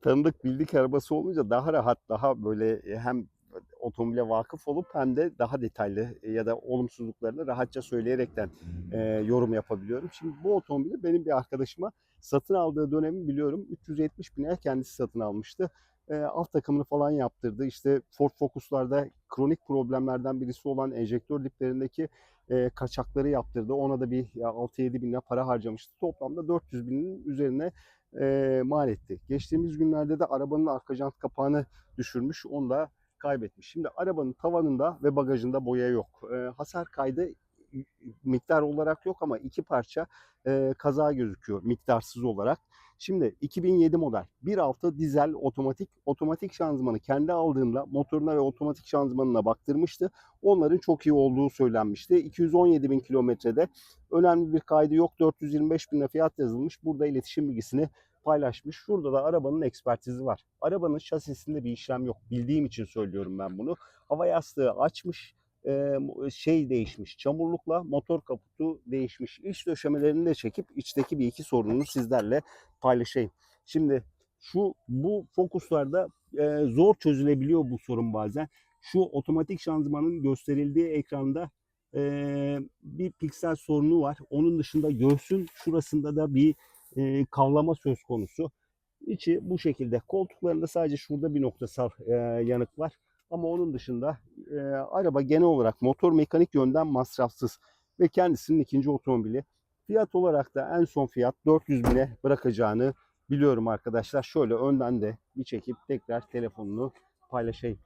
tanıdık bildik arabası olunca daha rahat, daha böyle e, hem otomobile vakıf olup hem de daha detaylı e, ya da olumsuzluklarını rahatça söyleyerekten e, yorum yapabiliyorum. Şimdi bu otomobili benim bir arkadaşıma satın aldığı dönemi biliyorum. 370 bine kendisi satın almıştı. E, alt takımını falan yaptırdı. İşte Ford Focus'larda kronik problemlerden birisi olan enjektör diplerindeki e, kaçakları yaptırdı. Ona da bir ya, 6-7 bin lira para harcamıştı. Toplamda 400 binin üzerine e, mal etti. Geçtiğimiz günlerde de arabanın arka jant kapağını düşürmüş. Onu da kaybetmiş. Şimdi arabanın tavanında ve bagajında boya yok. E, hasar kaydı miktar olarak yok ama iki parça e, kaza gözüküyor miktarsız olarak. Şimdi 2007 model 1.6 dizel otomatik otomatik şanzımanı kendi aldığında motoruna ve otomatik şanzımanına baktırmıştı. Onların çok iyi olduğu söylenmişti. 217 bin kilometrede önemli bir kaydı yok. 425 bin fiyat yazılmış. Burada iletişim bilgisini paylaşmış. Şurada da arabanın ekspertizi var. Arabanın şasisinde bir işlem yok. Bildiğim için söylüyorum ben bunu. Hava yastığı açmış şey değişmiş. Çamurlukla motor kaputu değişmiş. İç döşemelerini de çekip içteki bir iki sorununu sizlerle paylaşayım. Şimdi şu bu fokuslarda zor çözülebiliyor bu sorun bazen. Şu otomatik şanzımanın gösterildiği ekranda bir piksel sorunu var. Onun dışında göğsün şurasında da bir e, kavlama söz konusu. İçi bu şekilde. Koltuklarında sadece şurada bir noktasal yanık var. Ama onun dışında e, araba genel olarak motor mekanik yönden masrafsız ve kendisinin ikinci otomobili. Fiyat olarak da en son fiyat 400 bine bırakacağını biliyorum arkadaşlar. Şöyle önden de bir çekip tekrar telefonunu paylaşayım.